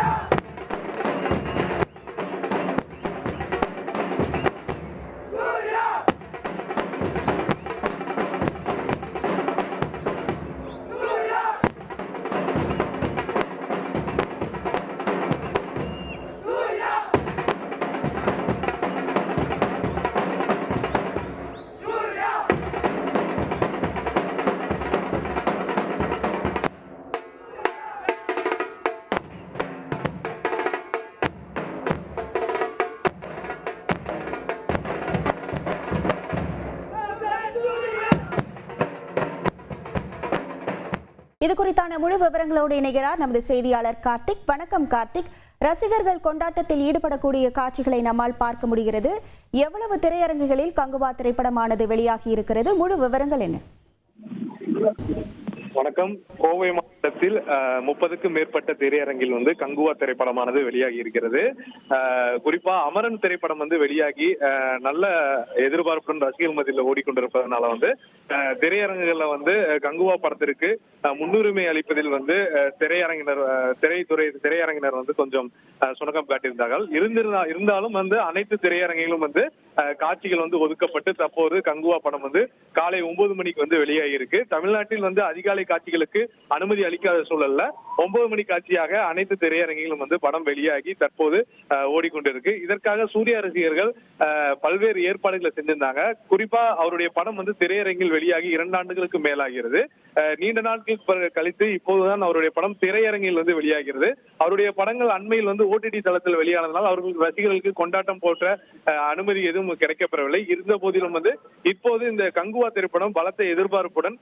Yeah. இது குறித்தான முழு விவரங்களோடு இணைகிறார் நமது செய்தியாளர் கார்த்திக். வணக்கம் கார்த்திக். ரசிகர்கள் கொண்டாட்டத்தில் ஈடுபடக்கூடிய காட்சிகளை நம்மால் பார்க்க முடிகிறது. எவ்வளவு திரையரங்குகளில் கங்குவா திரைப்படமானது வெளியாகி இருக்கிறது? முழு விவரங்கள் என்ன? வணக்கம். கோவை மாவட்டத்தில் முப்பதுக்கும் மேற்பட்ட திரையரங்கில் வந்து கங்குவா திரைப்படமானது வெளியாகி இருக்கிறது. குறிப்பா அமரன் திரைப்படம் வந்து வெளியாகி அஹ், நல்ல எதிர்பார்ப்புடன் ரசிகர் மத்தியில் ஓடிக்கொண்டிருப்பதனால வந்து திரையரங்குகள்ல வந்து கங்குவா படத்திற்கு அஹ், முன்னுரிமை அளிப்பதில் வந்து திரையரங்கினர் திரைத்துறை திரையரங்கினர் வந்து கொஞ்சம் சுணக்கம் காட்டியிருந்தார்கள். இருந்திருந்தா இருந்தாலும் வந்து அனைத்து திரையரங்கிலும் வந்து காட்சிகள் வந்து ஒதுக்கப்பட்டு தற்போது கங்குவா படம் வந்து காலை ஒன்பது மணிக்கு வந்து வெளியாகியிருக்கு. தமிழ்நாட்டில் வந்து அதிகாலை காட்சிகளுக்கு அனுமதி அளிக்காத சூழல்ல ஒன்பது மணி காட்சியாக அனைத்து திரையரங்கிலும் வந்து படம் வெளியாகி தற்போது ஓடிக்கொண்டிருக்கு. இதற்காக சூர்யா ரசிகர்கள் பல்வேறு ஏற்பாடுகளை செஞ்சிருந்தாங்க. குறிப்பா அவருடைய படம் வந்து திரையரங்கில் வெளியாகி இரண்டு ஆண்டுகளுக்கு மேலாகிறது. நீண்ட நாட்கள் கழித்து இப்போதுதான் அவருடைய படம் திரையரங்கில் வந்து வெளியாகிறது. அவருடைய படங்கள் அண்மையில் வந்து ஓடிடி தளத்தில் வெளியானதனால் அவர்களுக்கு ரசிகர்களுக்கு கொண்டாட்டம் போன்ற அனுமதி எதுவும் கிடைக்கப்பெறவில்லை. இருந்த போதிலும் வந்து இப்போது இந்த கங்குவா திரைப்படம் பலத்த எதிர்பார்ப்புடன்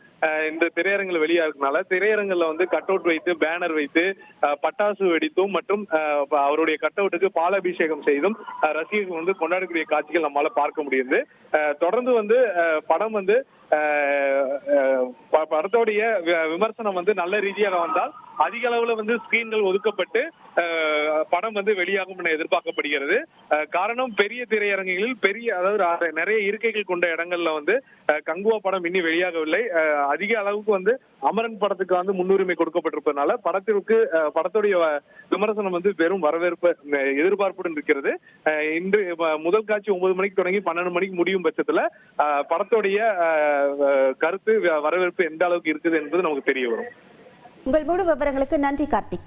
இந்த திரையரங்கில் வெளியாகிறதுனால திரையரங்கில் வந்து கட் அவுட் வைத்து பேனர் வைத்து பட்டாசு வெடித்தும் மற்றும் அவருடைய கட் அவுட்டுக்கு பாலாபிஷேகம் செய்தும் ரசிகர்கள் வந்து கொண்டாடக்கூடிய காட்சிகள் நம்மால பார்க்க முடியுது. அஹ், தொடர்ந்து வந்து அஹ், படம் வந்து படத்தோடைய விமர்சனம் வந்து நல்ல ரீதியாக வந்தால் அதிக அளவுல வந்து ஸ்கிரீன்கள் ஒதுக்கப்பட்டு படம் வந்து வெளியாகும் என எதிர்பார்க்கப்படுகிறது. காரணம் பெரிய திரையரங்குகளில் பெரிய அதாவது நிறைய இருக்கைகள் கொண்ட இடங்கள்ல வந்து கங்குவா படம் இன்னும் வெளியாகவில்லை. அதிக அளவுக்கு வந்து அமரன் படத்துக்கு வந்து முன்னுரிமை கொடுக்கப்பட்டிருப்பதனால படத்திற்கு படத்துடைய விமர்சனம் வந்து வெறும் வரவேற்பு எதிர்பார்ப்புடன் இருக்கிறது. அஹ், இன்று முதல் காட்சி ஒன்பது மணிக்கு தொடங்கி பன்னெண்டு மணிக்கு முடியும் பட்சத்துல படத்துடைய கருத்து வரவேற்பு எந்த அளவுக்கு இருக்குது என்பது நமக்கு தெரிய வரும். உங்கள் முழு விவரங்களுக்கு நன்றி கார்த்திக்.